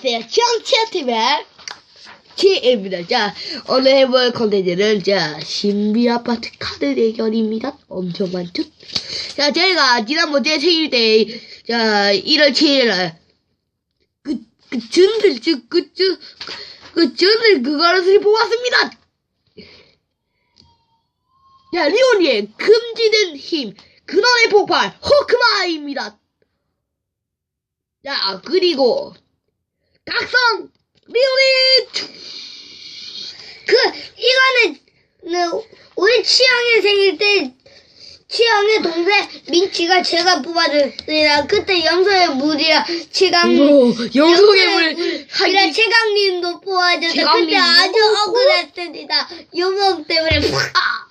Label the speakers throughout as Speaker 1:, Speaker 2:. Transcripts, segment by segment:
Speaker 1: 안녕하세요. 정치아티의 지입니다. 자, 오늘 해볼 컨텐츠는, 자, 신비 아파트 카드 대결입니다. 엄청 많죠? 자, 저희가 지난번 제 생일 때, 자, 1월 7일날, 그, 그, 전들, 그, 그, 그, 그, 전들 그거를 뽑았습니다! 자, 리오니의 금지된 힘, 근원의 폭발, 호크마입니다. 자, 그리고, 각성! 리오니!
Speaker 2: 그 이거는 네, 우리 치영이 생일 때 치영의 동생 민치가 제가 뽑아줬습니다. 그때 염소의 물이랑 최강
Speaker 1: 오, 영속의 물,
Speaker 2: 이랑 최강님도 뽑아줬는데
Speaker 1: 최강님.
Speaker 2: 그때 아주 억울했습니다. 영웅 때문에 팍!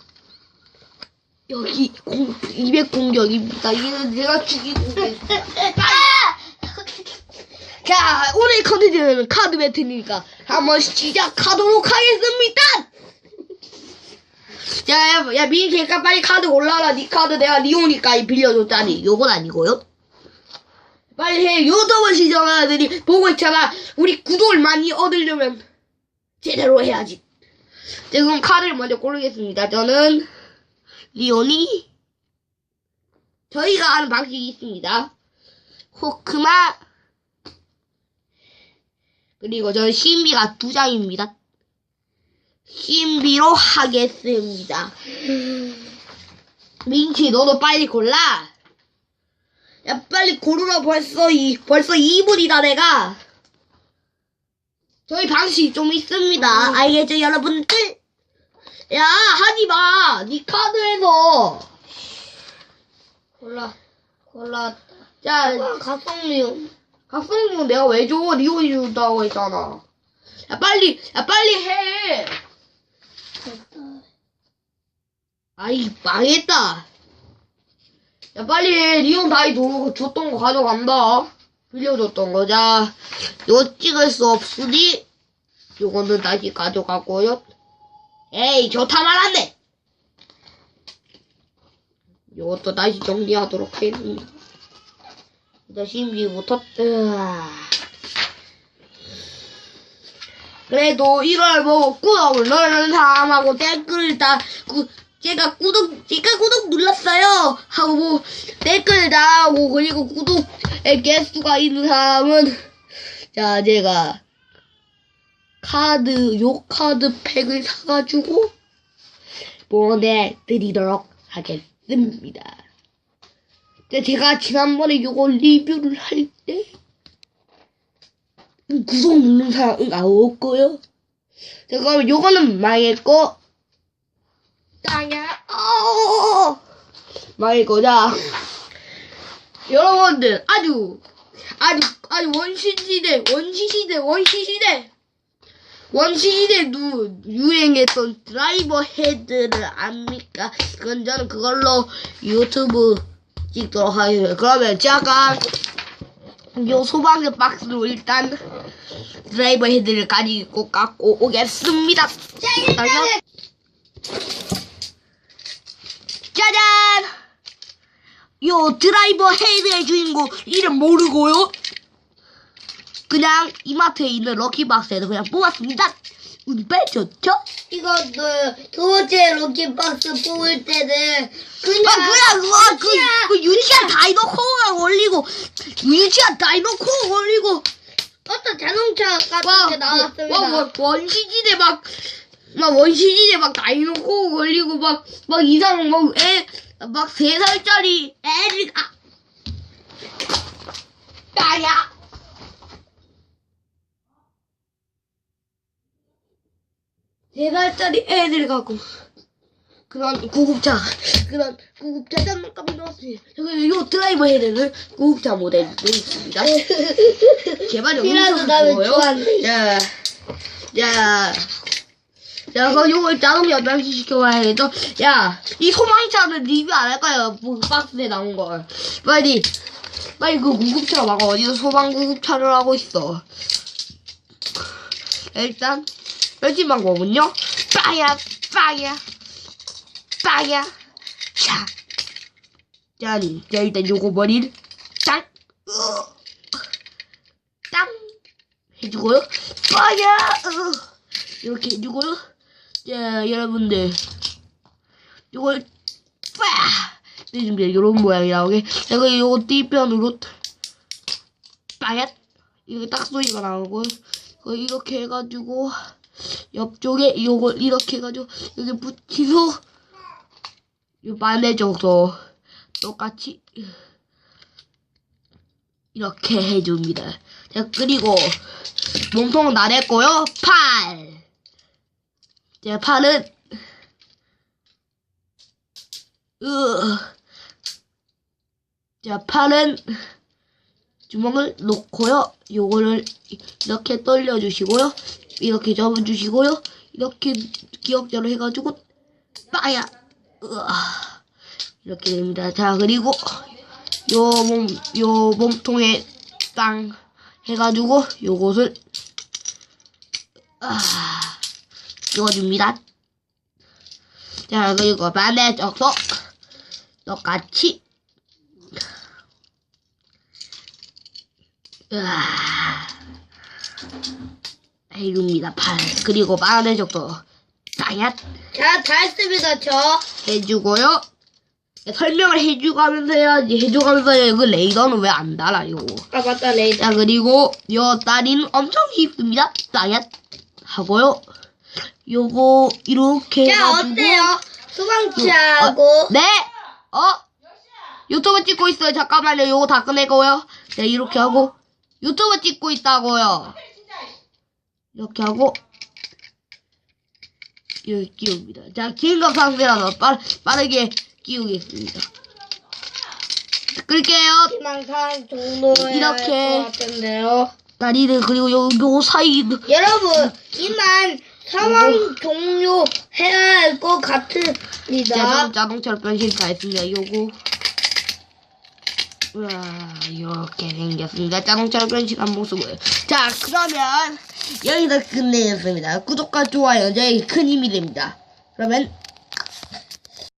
Speaker 1: 여기 공, 200 공격입니다. 이는 내가 죽이고 오겠습니다.
Speaker 2: 아!
Speaker 1: 자, 오늘 컨텐츠는 카드 배틀이니까 한번 시작하도록 하겠습니다! 야, 야, 야, 미니 걔가 빨리 카드 골라라. 니 카드 내가 리오니까 빌려줬다니. 요건 아니고요. 빨리 해. 유튜브 시청자들이 보고 있잖아. 우리 구독을 많이 얻으려면 제대로 해야지. 지금 카드를 먼저 고르겠습니다. 저는 리오니. 저희가 하는 방식이 있습니다. 호크마. 그리고 저는 신비가 두 장입니다. 신비로 하겠습니다. 민치, 너도 빨리 골라. 야, 빨리 고르라 벌써 이, 벌써 2분이다, 내가. 저희 방식이 좀 있습니다. 알겠죠, 여러분들? 야, 하지 마. 네 카드에서.
Speaker 2: 골라 골라
Speaker 1: 자,
Speaker 2: 각성미 용
Speaker 1: 각성님은 내가 왜 줘? 리온이 준다고 했잖아. 야, 빨리, 야, 빨리 해. 아이, 망했다. 야, 빨리 해. 리온 다이 도 줬던 거 가져간다. 빌려줬던 거. 자, 요 찍을 수 없으니, 요거는 다시 가져가고요. 에이, 좋다 말았네. 요것도 다시 정리하도록 하겠습니다. 일단 신비부터, 으아. 그래도 이걸 구독을 누르는 사람하고 댓글 다, 구, 제가 구독, 제가 구독 눌렀어요! 하고 뭐, 댓글 다 하고, 그리고 구독에 개수가 있는 사람은, 자, 제가, 카드, 요 카드 팩을 사가지고, 보내드리도록 하겠습니다. 근데 제가 지난번에 요거 리뷰를 할 때, 구독 누른 없고요. 자, 그럼 요거는 망했고, 땅이야, 어 망했고, 자. 여러분들, 아주, 아주, 아주 원시시대, 원시시대, 원시시대, 원시시대 누, 유행했던 드라이버 헤드를 압니까? 그건 저는 그걸로 유튜브 찍도록 하겠습니다. 그러면 잠깐, 요 소방대 박스로 일단 드라이버 헤드를 가지고 갖고 오겠습니다.
Speaker 2: 자 일단은
Speaker 1: 짜잔! 요 드라이버 헤드의 주인공 이름 모르고요. 그냥 이마트에 있는 럭키박스에서 그냥 뽑았습니다. 운빨 좋죠?
Speaker 2: 이것도 두 번째 럭키박스 뽑을 때는 그냥
Speaker 1: 아, 그냥 그거 그,
Speaker 2: 그냥
Speaker 1: 그 유치한 다이노코 올리고 유치한 다이노코 올리고
Speaker 2: 어떤 자동차 같은
Speaker 1: 와,
Speaker 2: 게 나왔습니다.
Speaker 1: 와, 와, 원시지대 막, 막 원시지대 막 다이노코 걸리고 막, 막 이상 막 애, 막 세 살짜리 애를, 아. 나야. 세 살짜리 애들 갖고. 그런 구급차, 그런 구급차 장난감이 나왔습니다. 여기 요 드라이버 헤드는 구급차 모델로 있습니다. 제발. 자, 자, 자, 그럼 요걸 자동 연장시 시켜봐야겠죠? 야, 이 소방차는 리뷰 안 할까요? 뭐, 박스에 나온 걸. 빨리, 빨리 그 구급차 막 어디서 소방 구급차를 하고 있어. 일단, 펼친 방법은요? 빠야, 빠야, 빠야, 샤. 짠, 자, 일단 요거 머리를, 땅, 으, 땅, 해주고요. 파이어! 어, 이렇게 해주고요. 자, 여러분들. 이걸, 빠! 해줍니다. 이런 모양이 나오게. 자, 그리고 요거 D편으로, 빠얏! 이렇게 딱 소리가 나오고, 그 이렇게 해가지고, 옆쪽에 요걸 이렇게 해가지고, 여기 붙이고, 요 반대쪽도 똑같이, 이렇게 해줍니다. 자, 그리고, 몸통은 다 됐고요. 팔! 제 팔은, 으, 자, 팔은, 주먹을 놓고요. 요거를 이렇게 떨려주시고요. 이렇게 접어주시고요. 이렇게 기억자로 해가지고, 빠야! 으아. 이렇게 됩니다. 자, 그리고, 요 몸, 요 몸통에 땅 해가지고, 요것을, 아, 찍어줍니다. 자, 그리고 반대쪽도 똑같이, 으아, 해줍니다. 팔. 그리고 반대쪽도 땅야
Speaker 2: 자, 다 했습니다, 저.
Speaker 1: 해주고요. 설명을 해주가면서 해야지. 해주가면서 해야지. 그 레이더는 왜 안 달아요?
Speaker 2: 아, 맞다, 레이더.
Speaker 1: 자, 그리고 요 다리는 엄청 깊습니다. 땅야 하고요. 요거 이렇게
Speaker 2: 자,
Speaker 1: 해가지고
Speaker 2: 어때요? 수방치하고.
Speaker 1: 어, 네. 어? 유튜브 찍고 있어요. 잠깐만요. 요거 다 끝내고요. 네, 이렇게 하고 유튜브 찍고 있다고요. 이렇게 하고 이렇게 끼웁니다. 자, 상태라서 빠, 빠르게 끼우겠습니다. 끌게요.
Speaker 2: 희망상 종로에
Speaker 1: 이렇게.
Speaker 2: 같은데요.
Speaker 1: 다리를 그리고 요, 요 사이
Speaker 2: 여러분, 이만 상황 종료해야 할 것 같습니다.
Speaker 1: 자동, 자동차로 변신 다 했습니다. 요거. 우와, 이렇게 생겼습니다. 자동차로 변신한 모습을. 자, 그러면 여기서 끝내겠습니다. 구독과 좋아요 저에게 큰 힘이 됩니다. 그러면